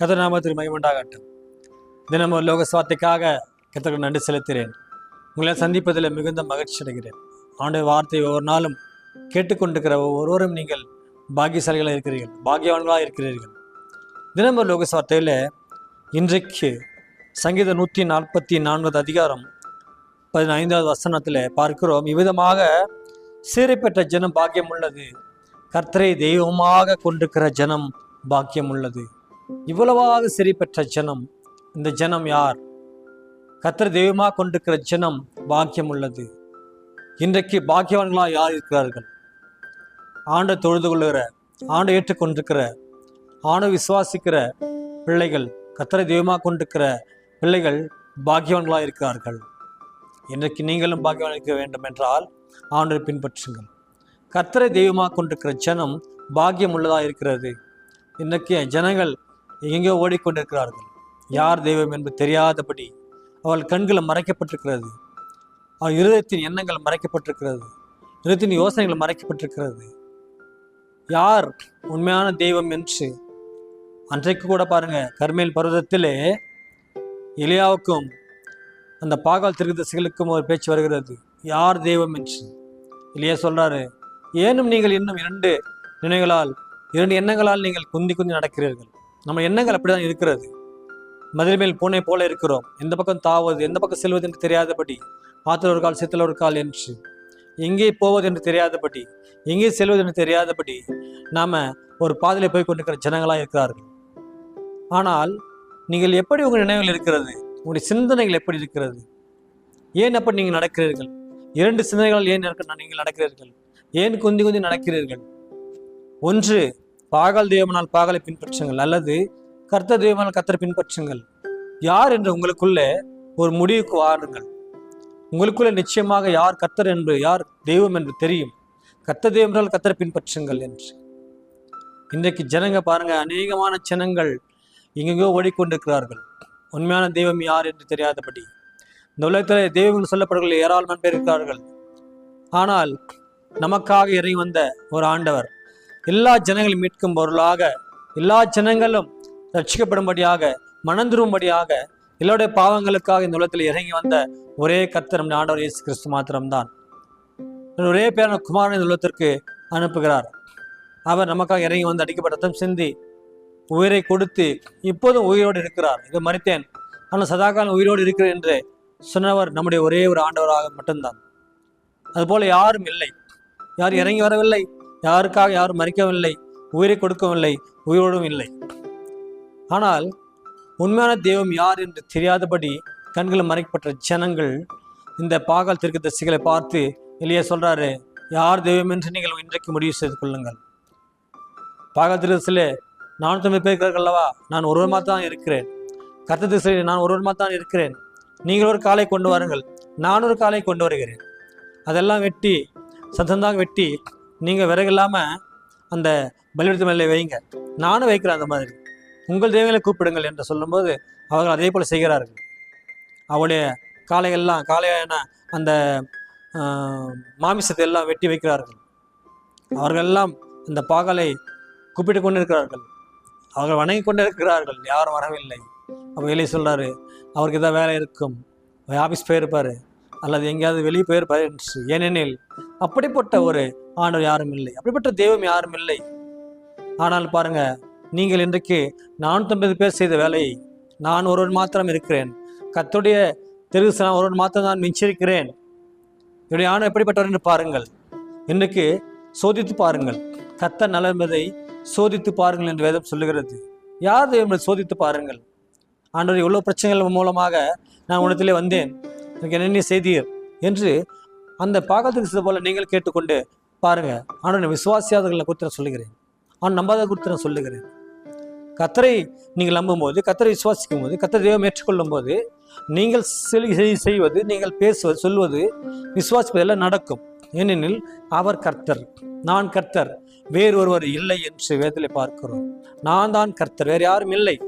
கதிரநாமத்திற்கு மகிமண்டாகட்டும் தினமும் லோக சுவார்த்தைக்காக கத்தருக்கு நன்றி செலுத்துகிறேன். உங்களை சந்திப்பதில் மிகுந்த மகிழ்ச்சி அடைகிறேன். ஆண்டு வார்த்தை ஒவ்வொரு நாளும் கேட்டுக்கொண்டிருக்கிற ஒவ்வொருவரும் நீங்கள் பாக்கியசாலிகளாக இருக்கிறீர்கள் பாக்கியவான்களாக இருக்கிறீர்கள். தினமும் லோக சுவார்த்தையில் இன்றைக்கு சங்கீத நூற்றி நாற்பத்தி நான்காவது அதிகாரம் பதினைந்தாவது வசனத்தில் பார்க்கிறோம். இவ்விதமாக சீரை பெற்ற ஜனம் பாக்கியம் உள்ளது கர்த்தரை தெய்வமாக கொண்டிருக்கிற ஜனம் பாக்கியம் உள்ளது இவ்வளவாக சரி பெற்ற ஜனம் இந்த ஜனம் யார்? கத்திர தெய்வமாக கொண்டிருக்கிற ஜனம் பாக்கியம் உள்ளது இன்றைக்கு பாக்கியவான்களாக யார் இருக்கிறார்கள் ஆண்டை தொழுது கொள்ளுகிற ஆண்டை ஏற்றுக்கொண்டிருக்கிற ஆண்டை விசுவாசிக்கிற பிள்ளைகள் கத்தரை தெய்வமாக கொண்டிருக்கிற பிள்ளைகள் பாக்கியவான்களாக இருக்கிறார்கள். இன்றைக்கு நீங்களும் பாக்கியவான் இருக்க வேண்டும் என்றால் ஆண்டை பின்பற்றுங்கள். கத்தரை தெய்வமாக கொண்டிருக்கிற ஜனம் பாக்கியம் உள்ளதாக இருக்கிறது. இன்றைக்கு ஜனங்கள் எங்கெங்கோ ஓடிக்கொண்டிருக்கிறார்கள். யார் தெய்வம் என்று தெரியாதபடி அவள் கண்கள் மறைக்கப்பட்டிருக்கிறது. அவள் இருதயத்தின் எண்ணங்கள் மறைக்கப்பட்டிருக்கிறது. இருதயத்தின் யோசனைகள் மறைக்கப்பட்டிருக்கிறது. யார் உண்மையான தெய்வம் என்று? அன்றைக்கு கூட பாருங்க கர்மேல் பருவதத்திலே எலியாவுக்கும் அந்த பாகால் திருதசிகளுக்கும் ஒரு பேச்சு வருகிறது. யார் தெய்வம் என்று? இல்லையா சொல்றாரு ஏனும் நீங்கள் இன்னும் இரண்டு நினைவுகளால் இரண்டு எண்ணங்களால் நீங்கள் குந்தி குந்தி நடக்கிறீர்கள். நம்ம எண்ணங்கள் அப்படிதான் இருக்கிறது. மதில் மேல் பூனை போல இருக்கிறோம். எந்த பக்கம் தாவது எந்த பக்கம் செல்வது என்று தெரியாதபடி ஆத்துல ஒரு கால் சித்தல ஒரு கால் என்று. எங்கே போவது என்று தெரியாதபடி எங்கே செல்வது என்று தெரியாதபடி நாம ஒரு பாதையில போய் கொண்டிருக்கிற ஜனங்களாக இருக்கிறார்கள். ஆனால் நீங்கள் எப்படி உங்கள் நினைவுகள் இருக்கிறது? உங்களுடைய சிந்தனைகள் எப்படி இருக்கிறது? ஏன் அப்படி நீங்கள் நடக்கிறீர்கள்? இரண்டு சிந்தனைகள் ஏன் நடக்க நீங்கள் நடக்கிறீர்கள்? ஏன் குந்தி குந்தி நடக்கிறீர்கள்? ஒன்று பாகால் தெய்வனால் பாகலை பின்பற்றுங்கள். அல்லது கர்த்தர் தெய்வனால் கர்த்தரை பின்பற்றுங்கள். யார் என்று உங்களுக்குள்ளே ஒரு முடிவுக்கு வாருங்கள். உங்களுக்குள்ளே நிச்சயமாக யார் கர்த்தர் என்று யார் தெய்வம் என்று தெரியும். கர்த்தர் தெய்வம் என்றால் கர்த்தரை பின்பற்றுங்கள் என்று. இன்றைக்கு ஜனங்க பாருங்க அநேகமான ஜனங்கள் எங்கெங்கோ ஓடிக்கொண்டிருக்கிறார்கள். உண்மையான தெய்வம் யார் என்று தெரியாதபடி. இந்த உலகத்தில் தெய்வங்கள் சொல்லப்படுகிற ஏராளமான பேர் இருக்கிறார்கள். ஆனால் நமக்காக இறங்கி வந்த ஒரு ஆண்டவர். எல்லா ஜனங்களும் மீட்கும் பொருளாக எல்லா ஜனங்களும் ரட்சிக்கப்படும்படியாக மனந்திரும்படியாக எல்லோருடைய பாவங்களுக்காக இந்த உலகத்தில் இறங்கி வந்த ஒரே கத்தர் நம்முடைய ஆண்டவர் இயேசு கிறிஸ்து மாத்திரம்தான் ஒரே பேரான குமாரன் இந்த உலகத்திற்கு அனுப்புகிறார். அவர் நமக்காக இறங்கி வந்து அடிக்கப்பட்டதும் சிந்தி உயிரை கொடுத்து இப்போதும் உயிரோடு இருக்கிறார். இதை மறித்தேன். ஆனால் சதாகாலம் உயிரோடு இருக்கிறேன் என்று சொன்னவர் நம்முடைய ஒரே ஒரு ஆண்டவராக மட்டும்தான். அதுபோல் யாரும் இல்லை. யார் இறங்கி வரவில்லை. யாருக்காக யாரும் மறிக்கவில்லை உயிரை கொடுக்கவில்லை உயிரோடும் இல்லை. ஆனால் உண்மையான தெய்வம் யார் என்று தெரியாதபடி கண்கள் மறைக்கப்பட்ட ஜனங்கள் இந்த பாகால் திருக்கு தசிகளை பார்த்து எளிய சொல்கிறாரு யார் தெய்வம் என்று நீங்கள் இன்றைக்கு முடிவு செய்து கொள்ளுங்கள். பாகால் திருதசிலே நானூற்றி பேர் இருக்கிறார்கள்வா நான் ஒருவருமா தான் இருக்கிறேன். கத்த திசையில் நான் ஒருவருமா தான் இருக்கிறேன். நீங்கள் ஒரு காலை கொண்டு வாருங்கள். நான் ஒரு காலை கொண்டு வருகிறேன். அதெல்லாம் வெட்டி சத்தந்தாக வெட்டி நீங்கள் விறகு இல்லாமல் அந்த பலிபீடத்து மேலே வைங்க. நானும் வைக்கிறேன் அந்த மாதிரி. உங்கள் தெய்வங்களை கூப்பிடுங்கள் என்று சொல்லும்போது அவர்கள் அதே போல் செய்கிறார்கள். அவளுடைய காளைகள்லாம் காளையான அந்த மாமிசத்தை எல்லாம் வெட்டி வைக்கிறார்கள். அவர்கள் எல்லாம் அந்த பாகலை கூப்பிட்டு கொண்டு இருக்கிறார்கள் அவர்கள் வணங்கி கொண்டிருக்கிறார்கள். யாரும் வரவில்லை. அப்போ வெளியே சொல்கிறாரு அவருக்கு ஏதாவது வேலை இருக்கும். ஆஃபீஸ் போயிருப்பாரு. அல்லது எங்கேயாவது வெளியே போயிருப்பாரு. என்று ஏனெனில் அப்படிப்பட்ட ஒரு ஆண்டவர் யாரும் இல்லை. அப்படிப்பட்ட தெய்வம் யாரும் இல்லை. ஆனால் பாருங்க நீங்கள் இன்றைக்கு நானூற்றம்பது பேர் செய்த வேலையை நான் ஒருவன் மாத்திரம் இருக்கிறேன். கத்துடைய தெருசு நான் ஒருவன் மாத்திரம் நான் மிஞ்சிருக்கிறேன் என்னுடைய ஆணவம் எப்படிப்பட்டவர் என்று பாருங்கள். இன்றைக்கு சோதித்து பாருங்கள். கத்த நலன்பதை சோதித்து பாருங்கள் என்று வேதம் சொல்லுகிறது. யார் தெய்வம் சோதித்து பாருங்கள். ஆண்டவர் இவ்வளோ பிரச்சனைகள் மூலமாக நான் உனத்திலே வந்தேன். எனக்கு என்ன செய்தீர்? என்று அந்த பாகத்துக்கு சில போல நீங்கள் கேட்டுக்கொண்டு பாருங்க ஆனால் விசுவாசியாதர்களை குறித்து நான் சொல்லுகிறேன். அவன் நம்பாத குறித்து நான் சொல்லுகிறேன். கத்தரை நீங்கள் நம்பும்போது கத்தரை விசுவாசிக்கும் போது கத்தரை தெய்வம் ஏற்றுக்கொள்ளும் போது நீங்கள் செய்- செய்வது நீங்கள் பேசுவது சொல்வது விசுவாசிப்பதெல்லாம் நடக்கும். ஏனெனில் அவர் கர்த்தர். நான் கர்த்தர். வேறு ஒருவர் இல்லை என்று வேதத்தில் பார்க்கிறோம். நான் தான் கர்த்தர். வேறு யாரும் இல்லை.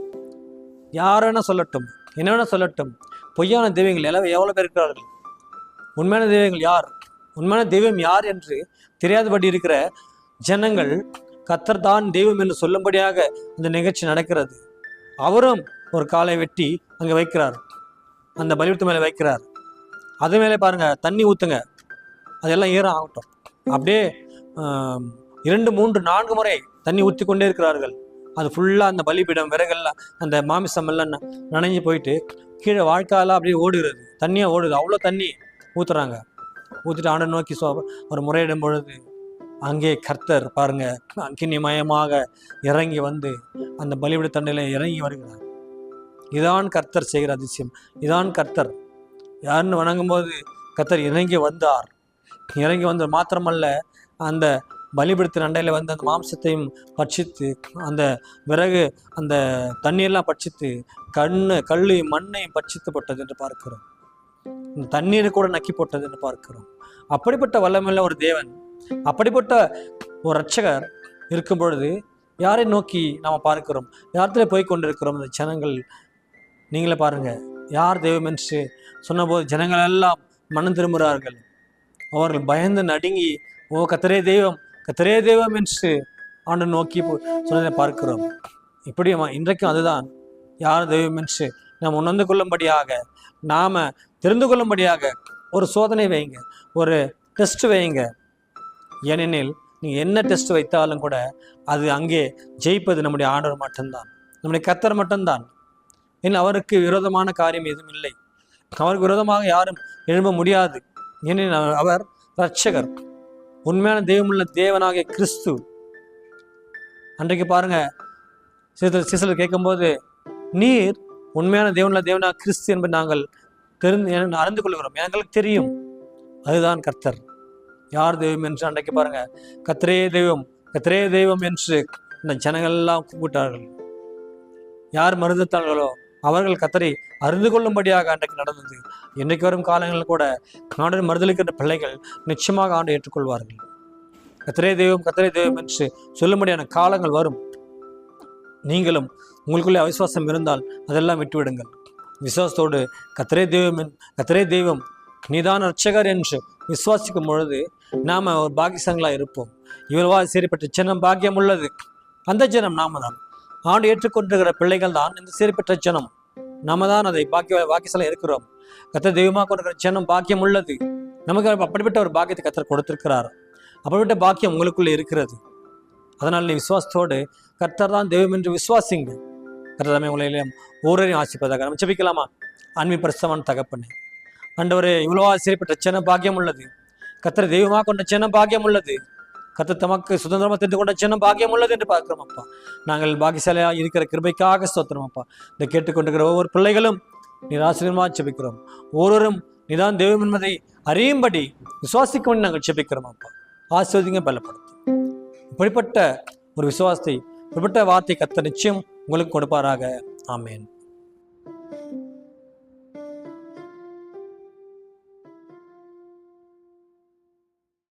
யார் வேணா சொல்லட்டும். என்ன வேணா சொல்லட்டும். பொய்யான தெய்வங்கள் எல்லாம் எவ்வளோ பேர் இருக்கிறார்கள்? உண்மையான தெய்வங்கள் யார்? உண்மையான தெய்வம் யார் என்று தெரியாதபடி இருக்கிற ஜனங்கள் கத்தர் தான் தெய்வம் என்று சொல்லும்படியாக இந்த நிகழ்ச்சி நடக்கிறது. அவரும் ஒரு காலை வெட்டி அங்கே வைக்கிறார். அந்த பலிபீடத்து மேலே வைக்கிறார். அது மேலே பாருங்க தண்ணி ஊற்றுங்க அதெல்லாம் ஈரம் ஆகட்டும். அப்படியே இரண்டு மூன்று நான்கு முறை தண்ணி ஊற்றி கொண்டே இருக்கிறார்கள். அது ஃபுல்லாக அந்த பலிபீடம் விறகெல்லாம் அந்த மாமிசம் எல்லாம் ந- நனைஞ்சு போயிட்டு கீழே வாழ்க்காலாம் அப்படியே ஓடுகிறது. தண்ணியாக ஓடுது. அவ்வளோ தண்ணி ஊற்றுறாங்க ஊற்றிட்டு ஆண்டை நோக்கி சோ ஒரு முறையிடும் பொழுது அங்கே கர்த்தர் பாருங்க அக்கினிமயமாக இறங்கி வந்து அந்த பலிவிட தண்டையில் இறங்கி வருகிறார். இதான் கர்த்தர் செய்கிற அதிசயம். இதான் கர்த்தர். யாருன்னு வணங்கும்போது கர்த்தர் இறங்கி வந்தார். இறங்கி வந்த மாத்திரமல்ல அந்த பலிபீடத்தின் அண்டையில் வந்து அந்த மாம்சத்தையும் பட்சித்து அந்த விறகு அந்த தண்ணியெல்லாம் பட்சித்து கண்ணு கல்லையும் மண்ணையும் பட்சித்து போட்டது என்று பார்க்கிறோம். தண்ணீரை கூட நக்கி போட்டது என்று பார்க்கிறோம். அப்படிப்பட்ட வல்லமில்ல ஒரு தேவன் அப்படிப்பட்ட ஒரு ரட்சகர் இருக்கும் பொழுது யாரை நோக்கி நாம் பார்க்கிறோம்? யார்கிட்ட போய் கொண்டிருக்கிறோம் இந்த ஜனங்கள்? நீங்களே பாருங்க யார் தெய்வம் என்று சொன்னபோது ஜனங்கள் எல்லாம் மனம் திரும்புகிறார்கள். அவர்கள் பயந்து நடுங்கி ஓ கத்திரே தெய்வம் கத்திரே தெய்வம் என்று ஆண்டு நோக்கி போ- சொன்னதை பார்க்கிறோம். இப்படியும் இன்றைக்கும் அதுதான். யார் தெய்வம் என்று நாம் உணர்ந்து கொள்ளும்படியாக நாம் தெரிந்து கொள்ளும்படியாக ஒரு சோதனை வைங்க ஒரு டெஸ்ட் வைங்க. ஏனெனில் நீங்கள் என்ன டெஸ்ட் வைத்தாலும் கூட அது அங்கே ஜெயிப்பது நம்முடைய ஆண்டவர் மட்டும்தான். நம்முடைய கத்தர் மட்டும்தான். ஏன் அவருக்கு விரோதமான காரியம் எதுவும் இல்லை. அவருக்கு விரோதமாக யாரும் எழும்ப முடியாது. ஏனெனில் அவர்- ரட்சகர் உண்மையான தெய்வமுள்ள தேவனாகிய கிறிஸ்து. அன்றைக்கு பாருங்க சிசல் சிசர் கேட்கும்போது நீர் உண்மையான தேவனுள்ள தேவனா கிறிஸ்து என்பது நாங்கள் தெரிந்து என- அறிந்து கொள்கிறோம். எங்களுக்கு தெரியும். அதுதான் கர்த்தர். யார் தெய்வம் என்று அன்றைக்கு பாருங்க. கத்திரே தெய்வம் கத்திரே தெய்வம் என்று இந்த ஜனங்கள் எல்லாம் கூப்பிட்டார்கள். யார் மருந்துத்தார்களோ அவர்கள் கத்தரை அறிந்து கொள்ளும்படியாக அன்றைக்கு நடந்தது. இன்றைக்கு வரும் காலங்களில் கூட ஆண்டு மறுதளிக்கின்ற பிள்ளைகள் நிச்சயமாக ஆண்டு ஏற்றுக்கொள்வார்கள். கத்தரே தெய்வம் கத்தரே தெய்வம் என்று சொல்லும்படியான காலங்கள் வரும். நீங்களும் உங்களுக்குள்ளே அவிசுவாசம் இருந்தால் அதெல்லாம் விட்டுவிடுங்கள். விசுவாசத்தோடு கத்திரை தெய்வம் கத்திரை தெய்வம் நீதான் ரட்சகர் என்று விசுவாசிக்கும் பொழுது நாம ஒரு பாகிசங்களாக இருப்போம். இவ்வளவா சரிப்பட்ட ஜனம் பாக்கியம் உள்ளது. அந்த ஜனம் நாம தான். ஆண்டு ஏற்றுக்கொண்டிருக்கிற பிள்ளைகள் தான் இந்த சரிப்பட்ட ஜனம். நாம தான் அதை பாக்கிய பாக்கியசலம் இருக்கிறோம். கத்திர தெய்வமாக கொண்டிருக்கிற ஜனம் பாக்கியம் உள்ளது. நமக்கு அப்படிப்பட்ட ஒரு பாக்கியத்தை கத்தர் கொடுத்திருக்கிறார். அப்படிப்பட்ட பாக்கியம் உங்களுக்குள்ளே இருக்கிறது. அதனால் நீ விசுவாசத்தோடு கர்த்தர் தான் தெய்வம் என்று விசுவாசிங்க கர்த்தர் உங்களையும் ஒவ்வொருவரையும் ஆசிப்பதாக நம்ம ஜெபிக்கலாமா? அன்பி பிரசவன் தகப்பனே ஆண்டவரே இவ்வளோ ஆசிரியப்பட்ட சின்ன பாக்கியம் உள்ளது. கர்த்தர் தெய்வமாக கொண்ட சின்ன பாக்கியம் உள்ளது. கர்த்தர் தமக்கு சுதந்திரமாக தெரிந்து கொண்ட சின்ன பாக்கியம் உள்ளது என்று பார்க்கிறோம் அப்பா. நாங்கள் பாக்கியசாலையாக இருக்கிற கிருபைக்காக ஸ்தோத்திரம் அப்பா. இதை கேட்டுக்கொண்டிருக்கிற ஒவ்வொரு பிள்ளைகளும் நீர் ஆசிரியமாக செபிக்கிறோம் ஒவ்வொருவரும் நீதான் தெய்வம் என்பதை அறியும்படி விசுவாசிக்கும் நாங்கள் செபிக்கிறோம் அப்பா. ஆசிர்வதிங்க பலப்படுத்தும் இப்படிப்பட்ட ஒரு விசுவாசத்தை விபட்ட வார்த்தை கத்த நிச்சயம் உங்களுக்கு கொடுப்பாராக. ஆமேன்.